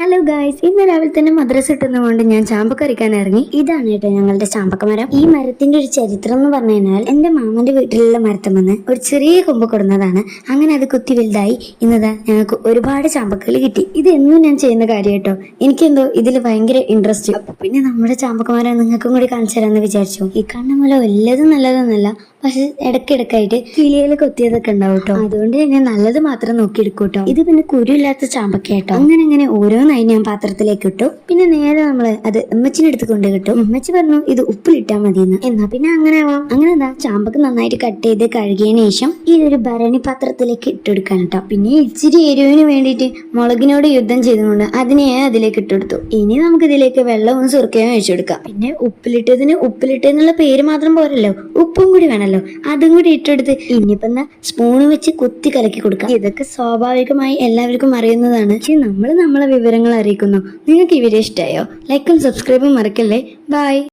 Hello guys ഇന്ന് രാവിലെ തന്നെ മദ്രസ ഇട്ടുന്നതുകൊണ്ട് ഞാൻ ചാമ്പക്ക അരിക്കാൻ ഇറങ്ങി. ഇതാണ് കേട്ടോ ഞങ്ങളുടെ ചാമ്പക്ക മരം. ഈ മരത്തിന്റെ ഒരു ചരിത്രം എന്ന് പറഞ്ഞു കഴിഞ്ഞാൽ എന്റെ മാമന്റെ വീട്ടിലുള്ള മരത്തുമെന്ന് ഒരു ചെറിയ കൊമ്പ് കൊടുന്നതാണ്. അങ്ങനെ അത് കുത്തി വലുതായി. ഇന്നതാ ഞങ്ങൾക്ക് ഒരുപാട് ചാമ്പക്കകൾ കിട്ടി. ഇത് എന്നും ഞാൻ ചെയ്യുന്ന കാര്യം കേട്ടോ. എനിക്കെന്തോ ഇതിൽ ഭയങ്കര ഇൻട്രസ്റ്റ് പിന്നെ നമ്മുടെ ചാമ്പക്ക മരം നിങ്ങൾക്കും കൂടി കാണിച്ചു തരാമെന്ന് വിചാരിച്ചു. ഈ കണ്ണമല വല്ലതും നല്ലതൊന്നല്ല പക്ഷെ ഇടയ്ക്കിടക്കായിട്ട് കിളികൾ കൊത്തിയതൊക്കെ ഉണ്ടാവും കേട്ടോ അതുകൊണ്ട് തന്നെ നല്ലത് മാത്രം നോക്കിയെടുക്കും കേട്ടോ ഇത് പിന്നെ കുരുല്ലാത്ത ചാമ്പക്ക കേട്ടോ അങ്ങനെ അങ്ങനെ ഓരോന്നായി ഞാൻ പാത്രത്തിലേക്ക് ഇട്ടു. പിന്നെ നേരെ നമ്മൾ അത് ഉമ്മച്ചിന്റെ എടുത്ത് കൊണ്ട് കിട്ടും. ഉമ്മച്ചി പറഞ്ഞു ഇത് ഉപ്പിലിട്ടാ മതിയെന്ന്. എന്നാ പിന്നെ അങ്ങനെ ആവാം. അങ്ങനെ എന്താ ചാമ്പക്ക നന്നായിട്ട് കട്ട് ചെയ്ത് കഴുകിയതിന് ശേഷം ഈ ഒരു ഭരണി പാത്രത്തിലേക്ക് ഇട്ടെടുക്കാൻ കേട്ടോ പിന്നെ ഇച്ചിരി എരിവിന് വേണ്ടിയിട്ട് മുളകിനോട് യുദ്ധം ചെയ്തുകൊണ്ട് അതിനെ അതിലേക്ക് ഇട്ടെടുത്തു ഇനി നമുക്ക് ഇതിലേക്ക് വെള്ളവും സുർക്കയും ഒഴിച്ചു കൊടുക്കാം. പിന്നെ ഉപ്പിലിട്ടതിന് ഉപ്പിലിട്ടെന്നുള്ള പേര് മാത്രം പോരല്ലോ. ഉപ്പും കൂടി വേണമല്ലോ അതും കൂടി ഇട്ടെടുത്ത് ഇനിയിപ്പം സ്പൂണ് വെച്ച് കുത്തി കലക്കി കൊടുക്കാം. ഇതൊക്കെ സ്വാഭാവികമായി എല്ലാവർക്കും അറിയുന്നതാണ്. പക്ഷെ നമ്മൾ നമ്മളെ വിവരങ്ങൾ അറിയിക്കുന്നു. നിങ്ങൾക്ക് ഇവരെ ഇഷ്ടമായോ ലൈക്കും സബ്സ്ക്രൈബും മറക്കല്ലേ? ബൈ